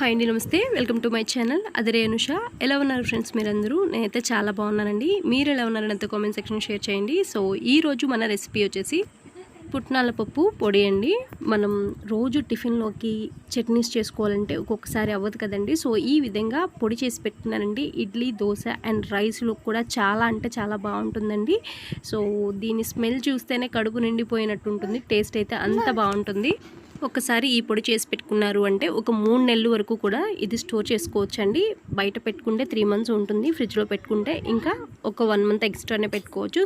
Hi అండి నమస్తే. Welcome to my channel. అదే అనుష ఎలా ఉన్నారు ఫ్రెండ్స్ మీరందరూ? నేనైతే చాలా బాగున్నానండి. మీరు ఎలా ఉన్నారని అంత కామెంట్ సెక్షన్ షేర్ చేయండి. సో ఈ రోజు మన రెసిపీ వచ్చేసి పుట్నాల పప్పు పొడి అండి. మనం రోజు టిఫిన్లోకి చట్నీస్ చేసుకోవాలంటే ఒక్కొక్కసారి అవ్వదు కదండి. సో ఈ విధంగా పొడి చేసి పెట్టినానండి ఇడ్లీ దోశ అండ్ రైస్లో కూడా చాలా అంటే చాలా బాగుంటుందండి. సో దీని స్మెల్ చూస్తేనే కడుపు నిండిపోయినట్టు ఉంటుంది టేస్ట్ అయితే అంత బాగుంటుంది. ఒకసారి ఈ పొడి చేసి పెట్టుకున్నారు అంటే ఒక మూడు నెలల వరకు కూడా ఇది స్టోర్ చేసుకోవచ్చండి. బయట పెట్టుకుంటే త్రీ మంత్స్ ఉంటుంది. ఫ్రిడ్జ్లో పెట్టుకుంటే ఇంకా ఒక వన్ మంత్ ఎక్స్ట్రానే పెట్టుకోవచ్చు.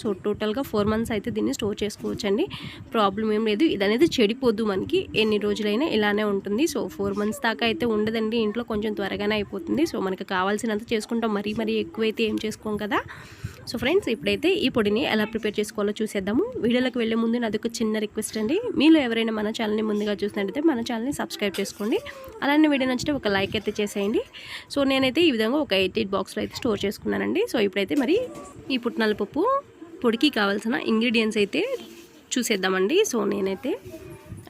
సో టోటల్గా ఫోర్ మంత్స్ అయితే దీన్ని స్టోర్ చేసుకోవచ్చండి. ప్రాబ్లం ఏం లేదు. ఇది అనేది చెడిపోద్దు మనకి. ఎన్ని రోజులైనా ఇలానే ఉంటుంది. సో ఫోర్ మంత్స్ దాకా అయితే ఉండదండి. ఇంట్లో కొంచెం త్వరగానే అయిపోతుంది. సో మనకు కావాల్సినంత చేసుకుంటాం. మరీ మరీ ఎక్కువైతే ఏం చేసుకోం కదా. సో ఫ్రెండ్స్ ఇప్పుడైతే ఈ పొడిని ఎలా ప్రిపేర్ చేసుకోవాలో చూసేద్దాము. వీడియోలోకి వెళ్ళే ముందు నాది ఒక చిన్న రిక్వెస్ట్ అండి. మీలో ఎవరైనా మన ఛానల్ని ముందుగా చూసినట్టయితే మన ఛానల్ని సబ్స్క్రైబ్ చేసుకోండి. అలానే వీడియో నచ్చితే ఒక లైక్ అయితే చేసేయండి. సో నేనైతే ఈ విధంగా ఒక ఎయిట్ ఎయిట్ బాక్స్లో అయితే స్టోర్ చేసుకున్నానండి. సో ఇప్పుడైతే మరి ఈ పుట్నాల పప్పు పొడికి కావాల్సిన ఇంగ్రీడియంట్స్ అయితే చూసేద్దామండి. సో నేనైతే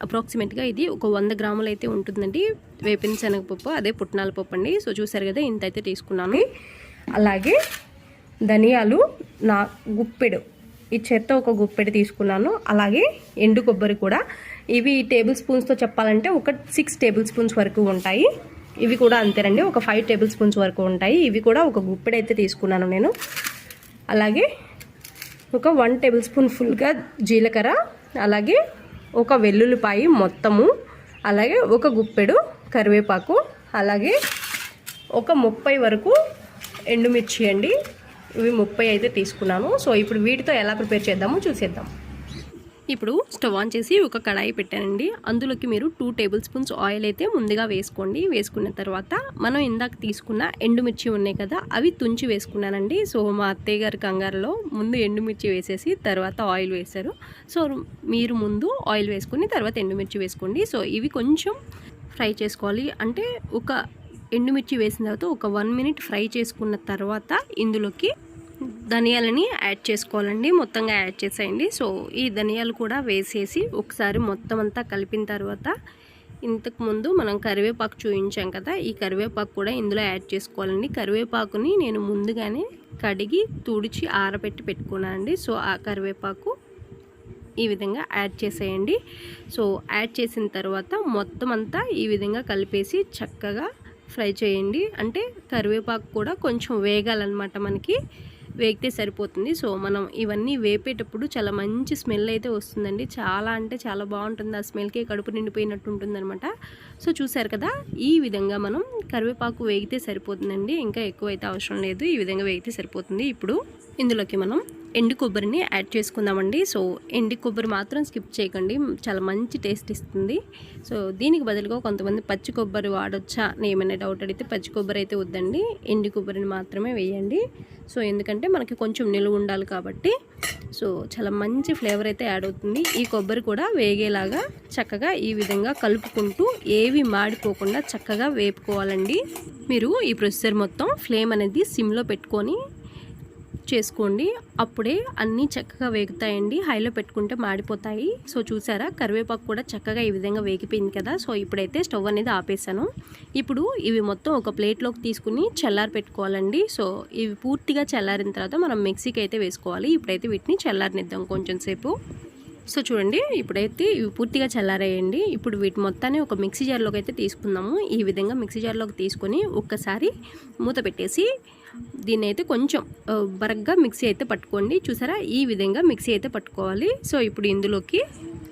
అప్రాక్సిమేట్గా ఇది ఒక వంద గ్రాములు అయితే ఉంటుందండి. వేపిన శనగపప్పు అదే పుట్నాల పప్పు అండి. సో చూసారు కదా ఇంత అయితే తీసుకున్నాను. అలాగే ధనియాలు నా గుప్పెడు ఈ చెత్త ఒక గుప్పెడు తీసుకున్నాను. అలాగే ఎండు కొబ్బరి కూడా. ఇవి టేబుల్ స్పూన్స్తో చెప్పాలంటే ఒక సిక్స్ టేబుల్ స్పూన్స్ వరకు ఉంటాయి. ఇవి కూడా అంతేనండి. ఒక ఫైవ్ టేబుల్ స్పూన్స్ వరకు ఉంటాయి. ఇవి కూడా ఒక గుప్పెడు అయితే తీసుకున్నాను నేను. అలాగే ఒక వన్ టేబుల్ స్పూన్ ఫుల్గా జీలకర్ర అలాగే ఒక వెల్లుల్లిపాయి మొత్తము అలాగే ఒక గుప్పెడు కరివేపాకు అలాగే ఒక ముప్పై వరకు ఎండుమిర్చి అండి. ఇవి ముప్పై అయితే తీసుకున్నాను. సో ఇప్పుడు వీటితో ఎలా ప్రిపేర్ చేద్దామో చూసేద్దాం. ఇప్పుడు స్టవ్ ఆన్ చేసి ఒక కడాయి పెట్టానండి. అందులోకి మీరు టూ టేబుల్ స్పూన్స్ ఆయిల్ అయితే ముందుగా వేసుకోండి. వేసుకున్న తర్వాత మనం ఇందాక తీసుకున్న ఎండుమిర్చి ఉన్నాయి కదా అవి తుంచి వేసుకున్నానండి. సో మా అత్తయ్య గారి కంగారులో ముందు ఎండుమిర్చి వేసేసి తర్వాత ఆయిల్ వేశారు. సో మీరు ముందు ఆయిల్ వేసుకుని తర్వాత ఎండుమిర్చి వేసుకోండి. సో ఇవి కొంచెం ఫ్రై చేసుకోవాలి. అంటే ఒక ఎండుమిర్చి వేసిన తర్వాత ఒక వన్ మినిట్ ఫ్రై చేసుకున్న తర్వాత ఇందులోకి ధనియాలని యాడ్ చేసుకోవాలండి. మొత్తంగా యాడ్ చేసేయండి. సో ఈ ధనియాలు కూడా వేసేసి ఒకసారి మొత్తం అంతా కలిపిన తర్వాత ఇంతకు ముందు మనం కరివేపాకు చూపించాం కదా ఈ కరివేపాకు కూడా ఇందులో యాడ్ చేసుకోవాలండి. కరివేపాకుని నేను ముందుగానే కడిగి తుడిచి ఆరబెట్టి పెట్టుకున్నానండి సో ఆ కరివేపాకు ఈ విధంగా యాడ్ చేసేయండి. సో యాడ్ చేసిన తర్వాత మొత్తం అంతా ఈ విధంగా కలిపేసి చక్కగా ఫ్రై చేయండి. అంటే కరివేపాకు కూడా కొంచెం వేగాలన్నమాట మనకి. వేగితే సరిపోతుంది. సో మనం ఇవన్నీ వేపేటప్పుడు చాలా మంచి స్మెల్ అయితే వస్తుందండి. చాలా అంటే చాలా బాగుంటుంది. ఆ స్మెల్కి కడుపు నిండిపోయినట్టు ఉంటుంది అనమాట సో చూసారు కదా ఈ విధంగా మనం కరివేపాకు వేగితే సరిపోతుందండి. ఇంకా ఎక్కువ అయితే అవసరం లేదు. ఈ విధంగా వేగితే సరిపోతుంది. ఇప్పుడు ఇందులోకి మనం ఎండు కొబ్బరిని యాడ్ చేసుకుందామండి. సో ఎండు కొబ్బరి మాత్రం స్కిప్ చేయకండి. చాలా మంచి టేస్ట్ ఇస్తుంది. సో దీనికి బదులుగా కొంతమంది పచ్చి కొబ్బరి వాడొచ్చా అని ఏమైనా డౌట్ అడిగితే పచ్చి కొబ్బరి అయితే వద్దండి. ఎండు కొబ్బరిని మాత్రమే వేయండి. సో ఎందుకంటే మనకి కొంచెం నిలువ ఉండాలి కాబట్టి. సో చాలా మంచి ఫ్లేవర్ అయితే యాడ్ అవుతుంది. ఈ కొబ్బరి కూడా వేగేలాగా చక్కగా ఈ విధంగా కలుపుకుంటూ ఏవి మాడిపోకుండా చక్కగా వేపుకోవాలండి. మీరు ఈ ప్రొసెసర్ మొత్తం ఫ్లేమ్ అనేది సిమ్లో పెట్టుకొని చేసుకోండి. అప్పుడే అన్నీ చక్కగా వేగుతాయండి. హైలో పెట్టుకుంటే మాడిపోతాయి. సో చూసారా? కరివేపాకు కూడా చక్కగా ఈ విధంగా వేగిపోయింది కదా? సో ఇప్పుడైతే స్టవ్ అనేది ఆపేసాను. ఇప్పుడు ఇవి మొత్తం ఒక ప్లేట్లోకి తీసుకుని చల్లారి పెట్టుకోవాలండి. సో ఇవి పూర్తిగా చల్లారిన తర్వాత మనం మిక్సీకి అయితే వేసుకోవాలి. ఇప్పుడైతే వీటిని చల్లారనిద్దాం కొంచెం సేపు. సో చూడండి. ఇప్పుడైతే ఇవి పూర్తిగా చల్లారేయండి. ఇప్పుడు వీటి మొత్తాన్ని ఒక మిక్సీ జార్లోకి అయితే తీసుకుందాము. ఈ విధంగా మిక్సీ జార్లోకి తీసుకొని ఒక్కసారి మూత పెట్టేసి దీన్ని అయితే కొంచెం బరగ్గా మిక్సీ అయితే పట్టుకోండి. చూసారా? ఈ విధంగా మిక్సీ అయితే పట్టుకోవాలి. సో ఇప్పుడు ఇందులోకి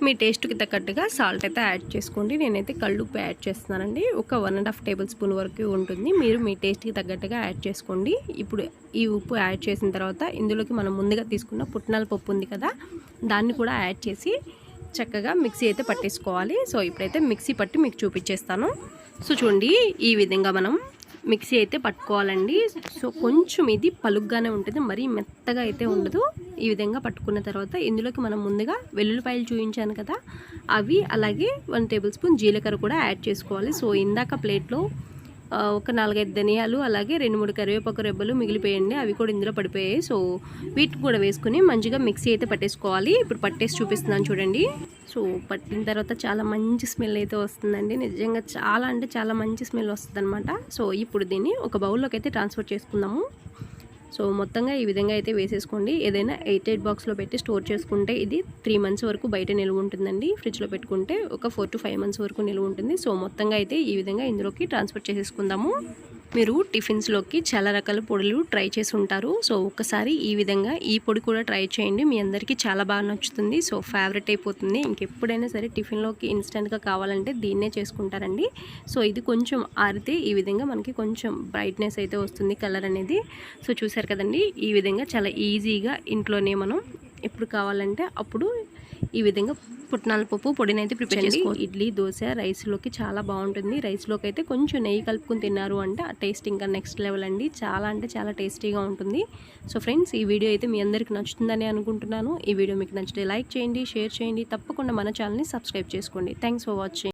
మీ టేస్ట్కి తగ్గట్టుగా సాల్ట్ అయితే యాడ్ చేసుకోండి. నేనైతే కళ్ళుప్పు యాడ్ చేస్తున్నానండి. ఒక one and half tablespoon వరకు ఉంటుంది. మీరు మీ టేస్ట్కి తగ్గట్టుగా యాడ్ చేసుకోండి. ఇప్పుడు ఈ ఉప్పు యాడ్ చేసిన తర్వాత ఇందులోకి మనం ముందుగా తీసుకున్న పుట్నాల పప్పు ఉంది కదా దాన్ని కూడా యాడ్ చేసి చక్కగా మిక్సీ అయితే పట్టేసుకోవాలి. సో ఇప్పుడైతే మిక్సీ పట్టి మీకు చూపించేస్తాను. సో చూడండి ఈ విధంగా మనం మిక్సీ అయితే పట్టుకోవాలండి. సో కొంచెం ఇది పలుగ్గానే ఉంటుంది. మరీ మెత్తగా అయితే ఉండదు. ఈ విధంగా పట్టుకున్న తర్వాత ఇందులోకి మనం ముందుగా వెల్లుల్లిపాయలు చూపించాను కదా అవి అలాగే వన్ టేబుల్ స్పూన్ జీలకర్ర కూడా యాడ్ చేసుకోవాలి. సో ఇందాక ప్లేట్లో ఒక నాలుగైదు ధనియాలు అలాగే రెండు మూడు కరివేపాకు రెబ్బలు మిగిలిపోయండి. అవి కూడా ఇందులో పడిపోయాయి. సో వీటిని కూడా వేసుకుని మంచిగా మిక్సీ అయితే పట్టేసుకోవాలి. ఇప్పుడు పట్టేసి చూపిస్తున్నాను చూడండి. సో పట్టిన తర్వాత చాలా మంచి స్మెల్ అయితే వస్తుందండి. నిజంగా చాలా అంటే చాలా మంచి స్మెల్ వస్తుంది సో ఇప్పుడు దీన్ని ఒక బౌల్లోకి అయితే ట్రాన్స్ఫర్ చేసుకుందాము. సో మొత్తంగా ఈ విధంగా అయితే వేసేసుకోండి. ఏదైనా ఎయిట్ ఎయిట్ బాక్స్లో పెట్టి స్టోర్ చేసుకుంటే ఇది త్రీ మంత్స్ వరకు బయట నిల్వ ఉంటుందండి. ఫ్రిడ్జ్లో పెట్టుకుంటే ఒక ఫోర్ టు ఫైవ్ మంత్స్ వరకు నిల్వ ఉంటుంది. సో మొత్తంగా అయితే ఈ విధంగా ఇందులోకి ట్రాన్స్ఫర్ చేసేసుకుందాము. మీరు టిఫిన్స్లోకి చాలా రకాల పొడులు ట్రై చేసి ఉంటారు సో ఒక్కసారి ఈ విధంగా ఈ పొడి కూడా ట్రై చేయండి. మీ అందరికీ చాలా బాగా నచ్చుతుంది. సో ఫేవరెట్ అయిపోతుంది. ఇంకెప్పుడైనా సరే టిఫిన్లోకి ఇన్స్టెంట్గా కావాలంటే దీన్నే చేసుకుంటారండి. సో ఇది కొంచెం ఆరితే ఈ విధంగా మనకి కొంచెం బ్రైట్నెస్ అయితే వస్తుంది కలర్ అనేది. సో చూసారు కదండి? ఈ విధంగా చాలా ఈజీగా ఇంట్లోనే మనం ఎప్పుడు కావాలంటే అప్పుడు ఈ విధంగా పుట్నాల పప్పు పొడిని అయితే ప్రిపేర్ చేసుకో ఇడ్లీ దోశ రైస్లోకి చాలా బాగుంటుంది. రైస్లోకి అయితే కొంచెం నెయ్యి కలుపుకొని తిన్నారు అంటే ఆ టేస్ట్ ఇంకా నెక్స్ట్ లెవెల్ అండి. చాలా అంటే చాలా టేస్టీగా ఉంటుంది. సో ఫ్రెండ్స్ ఈ వీడియో అయితే మీ అందరికి నచ్చుతుందని అనుకుంటున్నాను. ఈ వీడియో మీకు నచ్చితే లైక్ చేయండి షేర్ చేయండి. తప్పకుండా మన ఛానల్ని సబ్స్క్రైబ్ చేసుకోండి. Thanks for watching.